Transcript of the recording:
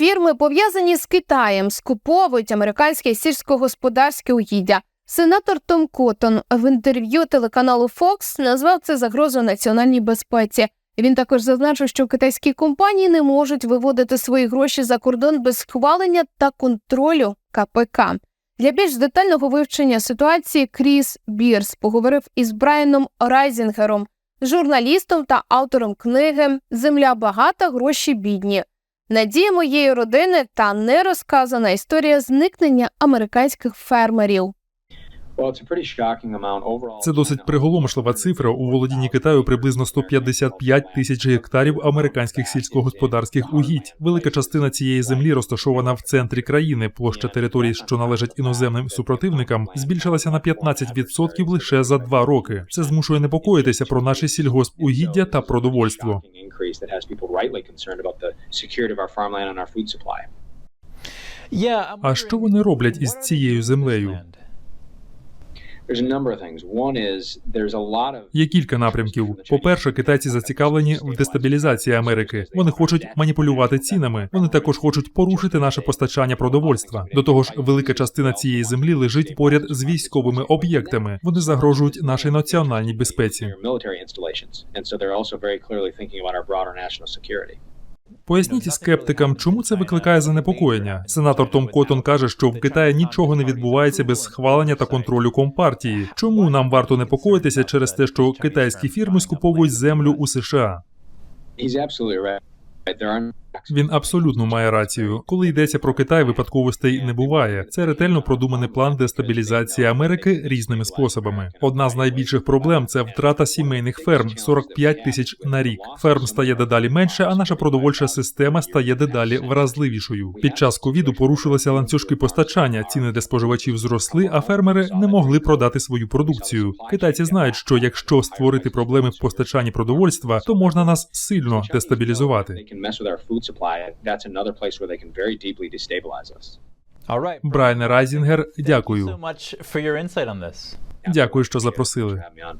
Фірми, пов'язані з Китаєм, скуповують американське сільськогосподарське угіддя. Сенатор Том Коттон в інтерв'ю телеканалу Fox назвав це загрозою національній безпеці. Він також зазначив, що китайські компанії не можуть виводити свої гроші за кордон без схвалення та контролю КПК. Для більш детального вивчення ситуації Кріс Бірс поговорив із Брайаном Райзінгером, журналістом та автором книги Земля багата, гроші бідні. Надія моєї родини та нерозказана історія зникнення американських фермерів. Це досить приголомшлива цифра. У володінні Китаю приблизно 155 тисяч гектарів американських сільськогосподарських угідь. Велика частина цієї землі розташована в центрі країни. Площа територій, що належать іноземним супротивникам, збільшилася на 15% лише за два роки. Це змушує непокоїтися про наші сільгоспугіддя та продовольство. А що вони роблять із цією землею? Є кілька напрямків. По-перше, китайці зацікавлені в дестабілізації Америки. Вони хочуть маніпулювати цінами. Вони також хочуть порушити наше постачання продовольства. До того ж, велика частина цієї землі лежить поряд з військовими об'єктами. Вони загрожують нашій національній безпеці. Поясніть скептикам, чому це викликає занепокоєння. Сенатор Том Коттон каже, що в Китаї нічого не відбувається без схвалення та контролю компартії. Чому нам варто непокоїтися через те, що китайські фірми скуповують землю у США? Він абсолютно має рацію. Коли йдеться про Китай, випадковостей не буває. Це ретельно продуманий план дестабілізації Америки різними способами. Одна з найбільших проблем це втрата сімейних ферм 45 тисяч на рік. Ферм стає дедалі менше, а наша продовольча система стає дедалі вразливішою. Під час ковіду порушилися ланцюжки постачання, ціни для споживачів зросли, а фермери не могли продати свою продукцію. Китайці знають, що якщо створити проблеми в постачанні продовольства, то можна нас сильно дестабілізувати. Брайане Райзінгер, дякую. so much for your insight Брайан Райзінгер, Дякую, що запросили. having me on.